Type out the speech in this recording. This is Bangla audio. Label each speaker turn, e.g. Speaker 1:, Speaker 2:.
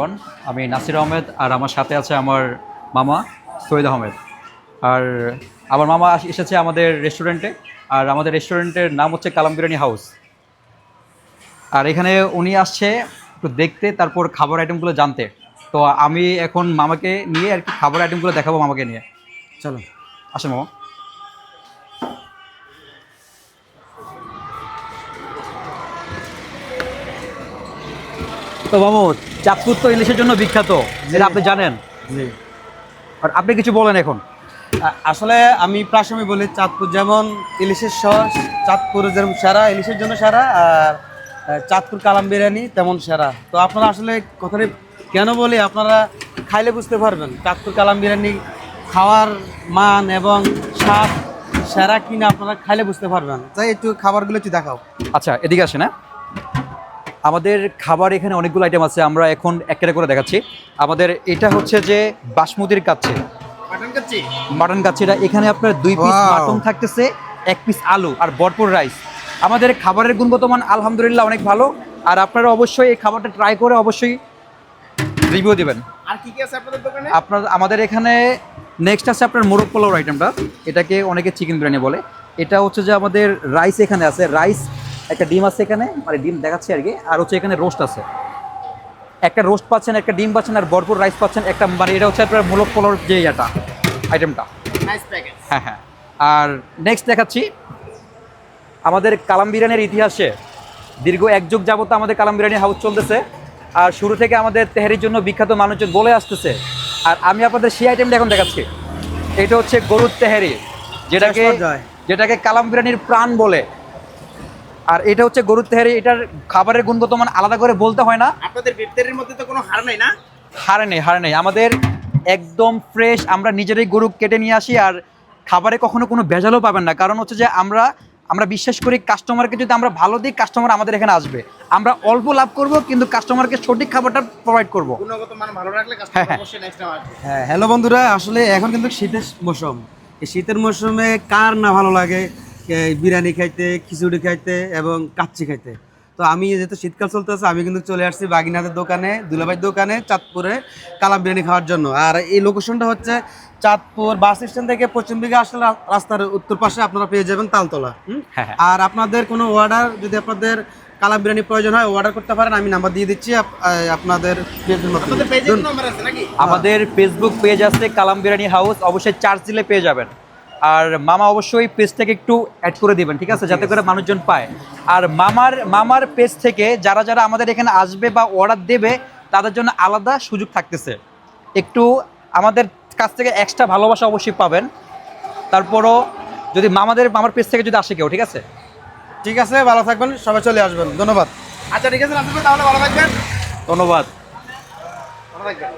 Speaker 1: এভরিওয়ান আমি নাসির আহমেদ আর আমার সাথে আছে আমার মামা সৈয়দ আহমেদ। আর আমার মামা এসেছে আমাদের রেস্টুরেন্টে আর আমাদের রেস্টুরেন্টের নাম হচ্ছে কালাম বিরিয়ানি হাউস। আর এখানে উনি আসছে একটু দেখতে তারপর খাবার আইটেমগুলো জানতে। তো আমি এখন মামাকে নিয়ে আর কি খাবার আইটেমগুলো দেখাবো মামাকে নিয়ে।
Speaker 2: চলো
Speaker 1: আসেন মামা। তো মামু চাঁদপুর তো ইলিশের জন্য বিখ্যাত এটা আপনি জানেন?
Speaker 2: জি।
Speaker 1: আর আপনি কিছু বলেন এখন।
Speaker 2: আসলে আমি প্রাসময় বলি চাঁদপুর যেমন ইলিশের শহর চাঁদপুর যেমন সেরা ইলিশের জন্য সেরা আর চাঁদপুর কালাম বিরিয়ানি তেমন সেরা। তো আপনারা আসলে কথাটি কেন বলি আপনারা খাইলে বুঝতে পারবেন চাঁদপুর কালাম বিরিয়ানি খাওয়ার মান এবং স্বাদ সেরা কিনা আপনারা খাইলে বুঝতে পারবেন। তাই একটু খাবারগুলো একটু দেখাও।
Speaker 1: আচ্ছা এদিকে আসেন হ্যাঁ। আমাদের খাবার এখানে অনেকগুলো আইটেম আছে আমরা এখন একটা করে দেখাচ্ছি। আমাদের এটা হচ্ছে যে বাসমতির কাচ্ছে মাটন কাচ্ছিটা এখানে আপনার দুই পিস. মাটন থাকতেছে এক পিস আলু আর ভরপুর রাইস আমাদের খাবারের গুণগত মান আলহামদুলিল্লাহ অনেক ভালো আর আপনারা অবশ্যই এই খাবারটা ট্রাই করে অবশ্যই রিভিউ দিবেন।
Speaker 2: আর কি কি আছে আপনাদের দোকানে?
Speaker 1: আপনার আমাদের এখানে নেক্সট আছে আপনার মোরগ পোলাওর আইটেমটা এটাকে অনেকে চিকেন বিরিয়ানি বলে। এটা হচ্ছে যে আমাদের রাইস এখানে আছে রাইস একটা ডিম আছে এখানে মানে ডিম দেখাচ্ছি আর কি। আর হচ্ছে এখানে রোস্ট আছে। একটা রোস্ট পাচ্ছেন একটা ডিম পাচ্ছেন আর ভরপুর রাইস পাচ্ছেন একটা মানে এটা হচ্ছে আপনার মূলক পোলাওর যে ইয়েটা আইটেমটা হ্যাঁ হ্যাঁ। আর নেক্সট দেখাচ্ছি আমাদের কালাম বিরিয়ানির ইতিহাসে দীর্ঘ এক যুগ যাবত আমাদের কালাম বিরিয়ানি হাউস চলতেছে। আর শুরু থেকে আমাদের তেহারির জন্য বিখ্যাত মানুষজন বলে আসতেছে। আর আমি আপনাদের সেই আইটেমটা এখন দেখাচ্ছি। এটা হচ্ছে গরুর তেহারি যেটাকে যেটাকে কালাম বিরিয়ানির প্রাণ বলে। আর এটা হচ্ছে গরুর তেহারি এটার খাবারের গুণগত মান আলাদা করে বলতে হয় না।
Speaker 2: আপনাদের বিফতেরির মধ্যে তো কোনো হার নাই না?
Speaker 1: হারে নেই হারে নেই। আমাদের একদম ফ্রেশ আমরা নিজেরাই গরু কেটে নিয়ে আসি আর খাবারে কখনো কোনো ভেজালও পাবেন না। কারণ হচ্ছে যে আমরা আমরা বিশ্বাস করি কাস্টমারকে যদি আমরা ভালো দিই কাস্টমার আমাদের এখানে আসবে। আমরা অল্প লাভ করব কিন্তু কাস্টমারকে সঠিক খাবারটা প্রোভাইড করব।
Speaker 3: গুণগত মান ভালো রাখলে
Speaker 1: হ্যাঁ,
Speaker 3: কাস্টমার
Speaker 1: হ্যাঁ।
Speaker 3: অবশ্যই নেক্সট টাইম আসবে।
Speaker 2: হ্যাঁ হ্যালো বন্ধুরা আসলে এখন কিন্তু শীতের মৌসুম। এই শীতের মৌসুমে কার না ভালো লাগে? বিরিয়ানি খাইতে খিচুড়ি খাইতে এবং কাচ্চি খাইতে। তো আমি যেহেতু শীতকাল চলতেছে আমি কিন্তু চলে আসছি বাগিনাদের দোকানে দুলাভাইয়ের দোকানে চাঁদপুরে কালাম বিরিয়ানি খাওয়ার জন্য। আর এই লোকেশনটা হচ্ছে চাঁদপুর বাস স্ট্যান্ড থেকে পশ্চিম দিকে আসলে রাস্তার উত্তর পাশে আপনারা পেয়ে যাবেন তালতলা। হুম?
Speaker 1: হ্যাঁ হ্যাঁ।
Speaker 2: আর আপনাদের কোনো অর্ডার যদি আপনাদের কালাম বিরিয়ানি প্রয়োজন হয় অর্ডার করতে পারেন আমি নাম্বার দিয়ে দিচ্ছি আপনাদের পেজের মধ্যে।
Speaker 3: আপনাদের পেজে নাম্বার আছে নাকি?
Speaker 1: আমাদের ফেসবুক পেজ আছে কালাম বিরিয়ানি হাউস অবশ্যই চার্জ দিলে পেয়ে যাবেন। আর মামা অবশ্যই পেজটাকে একটু অ্যাড করে দিবেন ঠিক আছে? যাতে করে মানুষজন পায়। আর মামার মামার পেজ থেকে যারা যারা আমাদের এখানে আসবে বা অর্ডার দেবে তাদের জন্য আলাদা সুযোগ থাকতেছে। একটু আমাদের কাছ থেকে এক্সট্রা ভালোবাসা অবশ্যই পাবেন। তারপরও যদি মামাদের মামার পেজ থেকে যদি আসে কেউ ঠিক আছে?
Speaker 2: ঠিক আছে ভালো থাকবেন সবাই চলে আসবেন। ধন্যবাদ।
Speaker 3: আচ্ছা ঠিক আছে তাহলে ভালো থাকবেন।
Speaker 1: ধন্যবাদ।
Speaker 3: ভালো থাকবেন।